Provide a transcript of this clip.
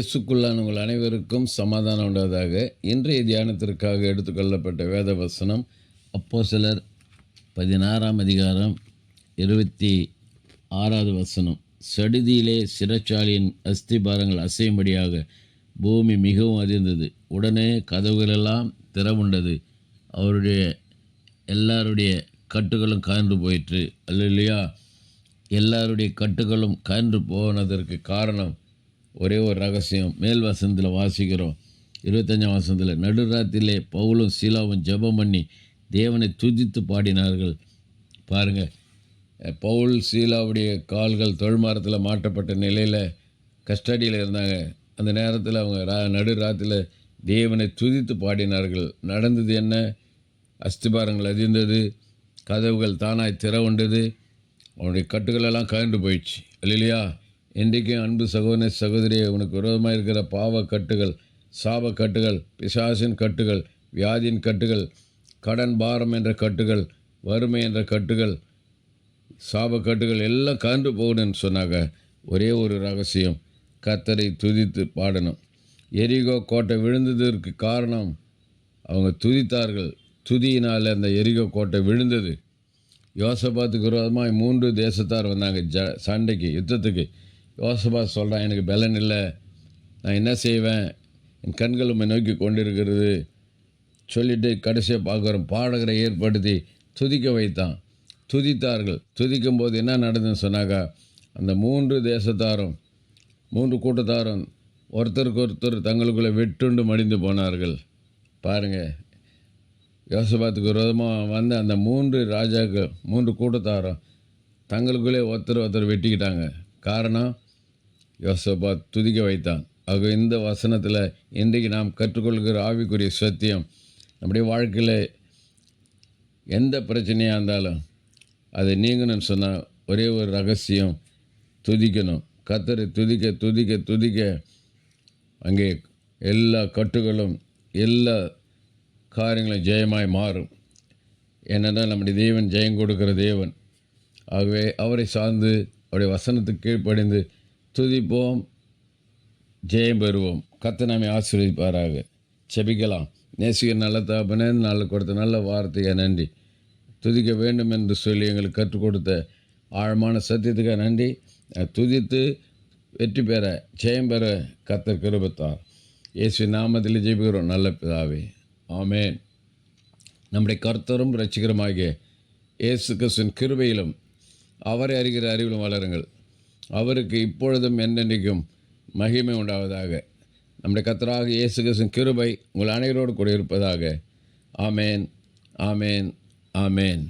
அனைவருக்கும் சமாதானம் உண்டாவதாக. இன்றைய தியானத்திற்காக எடுத்துக்கொள்ளப்பட்ட வேத வசனம் அப்போ சிலர் பதினாறாம் அதிகாரம் இருபத்தி ஆறாவது வசனம். சடுதியிலே சிறைச்சாலையின் அஸ்திபாரங்கள் அசையும்படியாக பூமி மிகவும் அதிர்ந்தது. உடனே கதவுகளெல்லாம் திறவுண்டது. அவருடைய எல்லாருடைய கட்டுகளும் காய்ந்து போயிற்று. அல்லையா எல்லாருடைய கட்டுகளும் காய்ந்து போனதற்கு காரணம் ஒரே ஒரு ரகசியம். மேல் வசனத்தில் வாசிக்கிறோம். இருபத்தஞ்சாம் வசனத்தில் நடுராத்திலே பவுலும் சீலாவும் ஜெபம் பண்ணி தேவனை துதித்து பாடினார்கள். பாருங்கள் பவுல் சீலாவுடைய கால்கள் தொழில்மாரத்தில் மாட்டப்பட்ட நிலையில் கஸ்டடியில் இருந்தாங்க. அந்த நேரத்தில் அவங்க ரா நடு ராத்தில் தேவனை துதித்து பாடினார்கள். நடந்தது என்ன? அஸ்திபாரங்கள் அதிர்ந்தது. கதவுகள் தானாய் திறவுண்டது. அவனுடைய கட்டுகளெல்லாம் கழண்டு போயிடுச்சு. இல்லையா இன்றைக்கும் அன்பு சகோதர சகோதரியை உனக்கு விரோதமாக இருக்கிற பாவ கட்டுகள் சாப கட்டுகள் பிசாசின் கட்டுகள் வியாதியின் கட்டுகள் கடன் பாரம் என்ற கட்டுகள் வறுமை என்ற கட்டுகள் சாப கட்டுகள் எல்லாம் கண்டு போகணும்னு சொன்னாங்க. ஒரே ஒரு ரகசியம் கத்தரை துதித்து பாடணும். எரிகோ கோட்டை விழுந்ததற்கு காரணம் அவங்க துதித்தார்கள். துதியினால் அந்த எரிகோ கோட்டை விழுந்தது. யோசபாத்துக்கு விரோதமாக மூன்று தேசத்தார் வந்தாங்க ஜ சண்டைக்கு யுத்தத்துக்கு. யோசபா சொல்கிறான் எனக்கு பலன் இல்லை. நான் என்ன செய்வேன்? என் கண்கள் உண்மை நோக்கி கொண்டிருக்கிறது. சொல்லிட்டு கடைசியாக பார்க்குறோம் பாடகரை ஏற்படுத்தி துதிக்க வைத்தான். துதித்தார்கள். துதிக்கும் போது என்ன நடந்ததுன்னு சொன்னாக்கா அந்த மூன்று தேசத்தாரும் மூன்று கூட்டத்தாரும் ஒருத்தருக்கு ஒருத்தர் தங்களுக்குள்ளே வெட்டுண்டு மடிந்து போனார்கள். பாருங்கள் யோசபாத்துக்கு விரோதமாக வந்து அந்த மூன்று ராஜாக்கள் மூன்று கூட்டத்தாரும் தங்களுக்குள்ளே ஒருத்தர் ஒருத்தர் வெட்டிக்கிட்டாங்க. காரணம் யோசப்பா துதிக்க வைத்தான். ஆக இந்த வசனத்தில் இன்றைக்கு நாம் கற்றுக்கொள்கிற ஆவிக்குரிய சத்தியம் நம்முடைய வாழ்க்கையில் எந்த பிரச்சனையாக இருந்தாலும் அதை நீங்கணும்னு சொன்னால் ஒரே ஒரு ரகசியம் துதிக்கணும். கத்தரை துதிக்க துதிக்க துதிக்க அங்கே எல்லா கட்டுகளும் எல்லா காரியங்களும் ஜெயமாய் மாறும். என்னென்னா நம்முடைய தேவன் ஜெயம் கொடுக்கிற தேவன். ஆகவே அவரை சார்ந்து அவருடைய வசனத்துக்கு கீழ்ப்படைந்து துதிப்போம் ஜெயம் பெறுவோம். கத்த நாமே ஆசீர்வதிப்பாராக. செபிக்கலாம் நேசிக நல்ல தாப்பனே நல்ல கொடுத்த நல்ல வார்த்தைக்கு நன்றி. துதிக்க வேண்டும் என்று சொல்லி எங்களுக்கு கற்றுக் கொடுத்த ஆழமான சத்தியத்துக்காக நன்றி. துதித்து வெற்றி பெற ஜெயம் பெற கத்தர் கிருபத்தார். இயேசு நாமத்தில் ஜெபிக்கிறோம் நல்ல பிதாவே. ஆமேன். நம்முடைய கர்த்தரும் ரசிகரமாகிய இயேசு கிறிஸ்துவின் கிருபையிலும் அவரை அறிகிற அறிவிலும் வளருங்கள். அவருக்கு இப்பொழுதும் என்றென்றைக்கும் மகிமை உண்டாவதாக. நம்முடைய கத்தராக இயேசு கிருஷ்ணன் கிருபை உங்கள் அனைவரோடு கூட இருப்பதாக. ஆமேன் ஆமேன் ஆமேன்.